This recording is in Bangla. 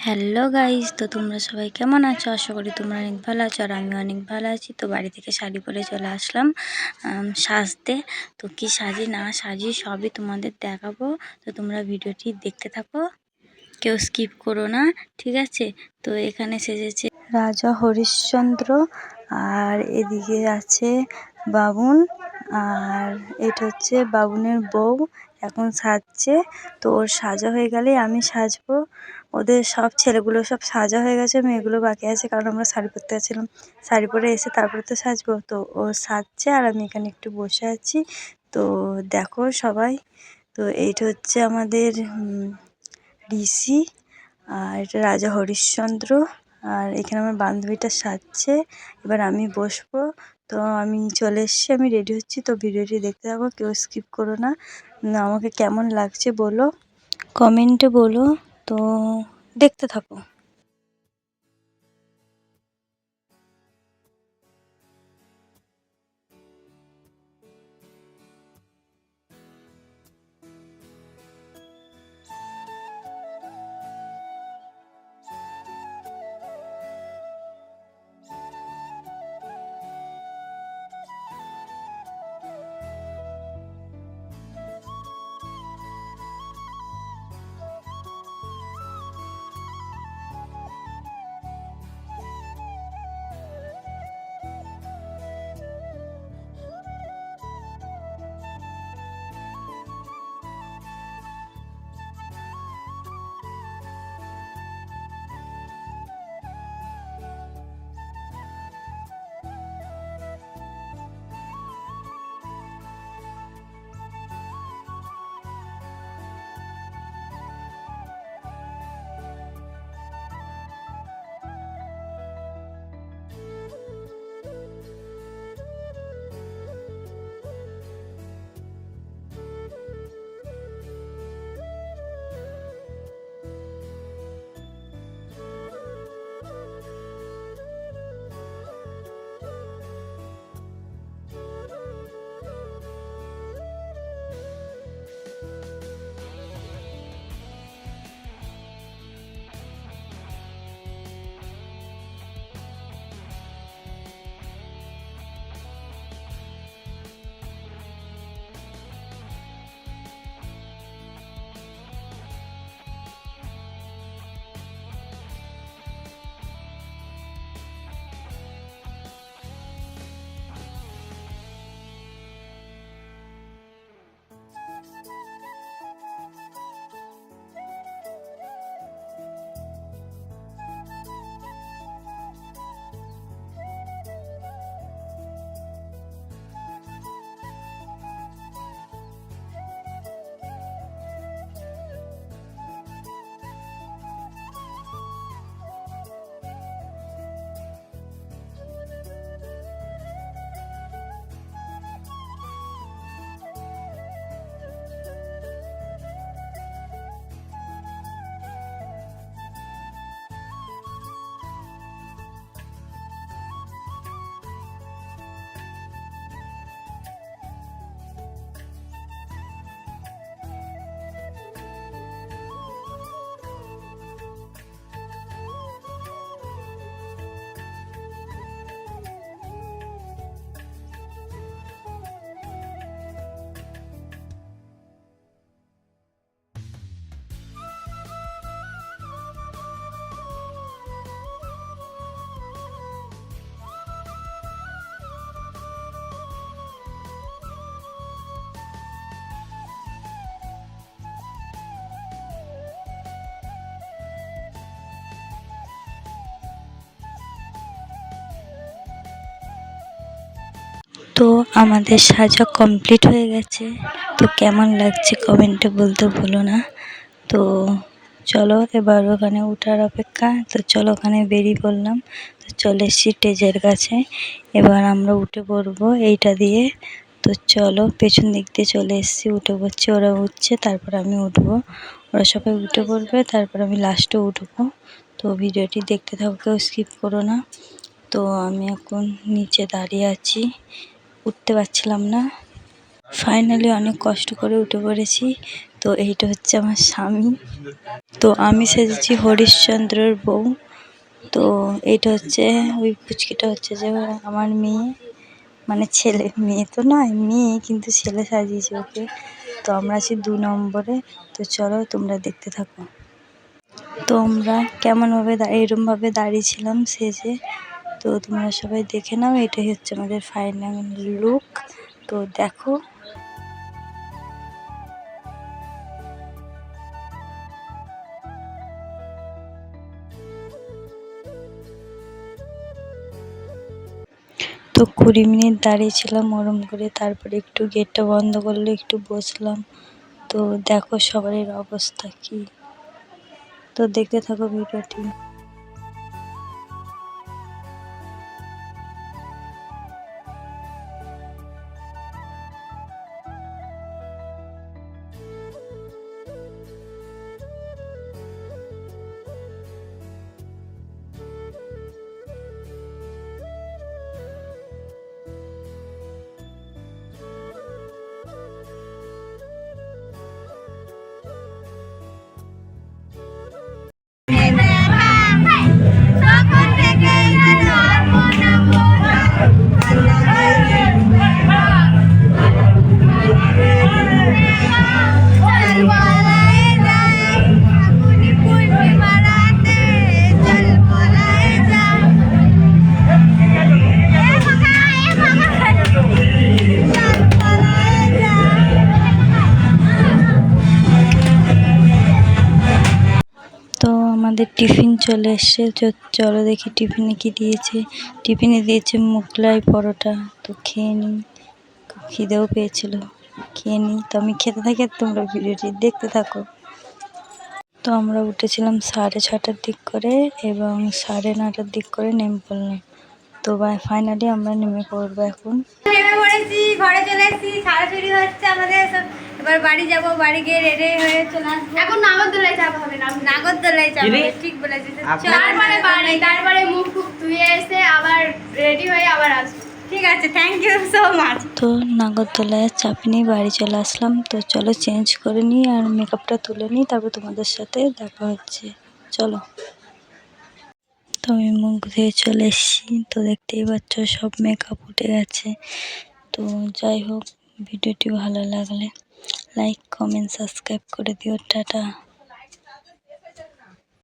হ্যালো গাইস তো তোমরা সবাই কেমন আছো? আশা করি তোমরা অনেক ভালো আছো আর আমি অনেক ভালো আছি। তো বাড়ি থেকে শাড়ি পরে চলে আসলাম সাজতে। তো কি সাজি না সাজি সবই তোমাদের দেখাবো। তো তোমরা ভিডিওটি দেখতে থাকো। কেউ স্কিপ করো না, ঠিক আছে? তো এখানে সেজেছে রাজা হরিশ্চন্দ্র আর এদিকে আছে বাবুন। আর এটা হচ্ছে বাবুনের বউ। এখন সাজছে। তো ওর সাজা হয়ে গেলে আমি সাজবো। ওদের সব ছেলেগুলো সব সাজা হয়ে গেছে মেয়েগুলো বাকি আছে কারণ আমরা শাড়ি পরতে গেছিলাম শাড়ি পরে এসে তারপরে তো সাজবো। তো ও সাজছে আর আমি এখানে একটু বসে আছি। তো দেখো সবাই। তো এইটা হচ্ছে আমাদের ঋষি আর এটা রাজা হরিশ্চন্দ্র। আর এখানে আমার বান্ধবীটা সাজছে। এবার আমি বসবো। তো আমি চলে এসেছি আমি রেডি হচ্ছি। তো ভিডিওটি দেখতে থাকো কেউ স্কিপ করো না, আমাকে কেমন লাগছে বলো? কমেন্টে বলো। তো দেখতে থাকো তো আমাদের সাজা কমপ্লিট হয়ে গেছে। তো কেমন লাগছে কমেন্টে বলতে ভুলো না। তো চলো এবার ওখানে উঠার অপেক্ষা। তো চলো ওখানে বেরিয়ে পড়লাম। তো চলে এসেছি স্টেজের কাছে। এবার আমরা উঠে পড়ব এইটা দিয়ে। তো চলো পেছন দিক দিয়ে চলে এসেছি, উঠে পড়ছি। ওরা উঠছে, তারপর আমি উঠবো। ওরা সবাই উঠে পড়বে, তারপর আমি লাস্টে উঠবো। তো ভিডিওটি দেখতে থাকো, কেউ স্কিপ করো না। তো আমি এখন নিচে দাঁড়িয়ে আছি। উঠতে পারছিলাম না। ফাইনালি অনেক কষ্ট করে উঠে পড়েছি। তো এইটা হচ্ছে আমার স্বামী। তো আমি সেজেছি হরিশ্চন্দ্রের বউ। তো এইটা হচ্ছে, ওই পুচকিটা হচ্ছে যে আমার মেয়ে। মানে ছেলে। মেয়ে তো নয়, মেয়ে কিন্তু ছেলে সাজিয়েছে ওকে। তো আমরা আছি দু নম্বরে। তো চলো তোমরা দেখতে থাকো। তো আমরা কেমনভাবে এরমভাবে দাঁড়িয়েছিলাম সেজে। তো তোমরা সবাই দেখে নাও, এটাই হচ্ছে আমাদের ফাইনাল লুক তো দেখো। তো কুড়ি মিনিট দাঁড়িয়েছিলাম ওরম করে তারপরে একটু গেটটা বন্ধ করলে একটু বসলাম। তো দেখো সবার অবস্থা কি। তো দেখতে থাকো ভিডিওটি টিফিন চলে এসছে চলো দেখি টিফিনে কি দিয়েছে। টিফিনে দিয়েছে মুগলাই পরোটা। তো খেয়ে নিই খিদেও পেয়েছিল। খেয়ে নিই তো আমি খেতে থাকি আর তোমরা ভিডিওটি দেখতে থাকো। তো আমরা উঠেছিলাম সাড়ে ছটার দিক করে এবং সাড়ে নটার দিক করে নেমে পড়লাম। তো ফাইনালি আমরা নেমে পড়ব এখন। নেমে পড়েছি, ঘরে চলে এসেছি ছাড়াছড়ি হচ্ছে আমাদের এবার বাড়ি যাব বাড়ি গিয়ে রেডি হয়ে চলে আসব। এখন নাগরদোলায় চাপা হবে না। নাগরদোলায় যাব ঠিক বলেছিস। তারপরে বাড়ি তারপরে মুখ টুক ধুয়ে এসে আবার রেডি হয়ে আবার আসব। ঠিক আছে থ্যাংক ইউ সো মাচ তো নাগরদোলায় চাপে নিয়ে বাড়ি চলে আসলাম। তো চলো চেঞ্জ করে নিই আর মেকআপটা তুলে নিই তারপর তোমাদের সাথে দেখা হচ্ছে। চলো। তো আমি মুখ ধুয়ে চলে এসেছি। তো দেখতেই পাচ্ছ সব মেকআপ উঠে গেছে। তো যাই হোক ভিডিওটি ভালো লাগলে লাইক কমেন্ট সাবস্ক্রাইব করে দিও টাটা।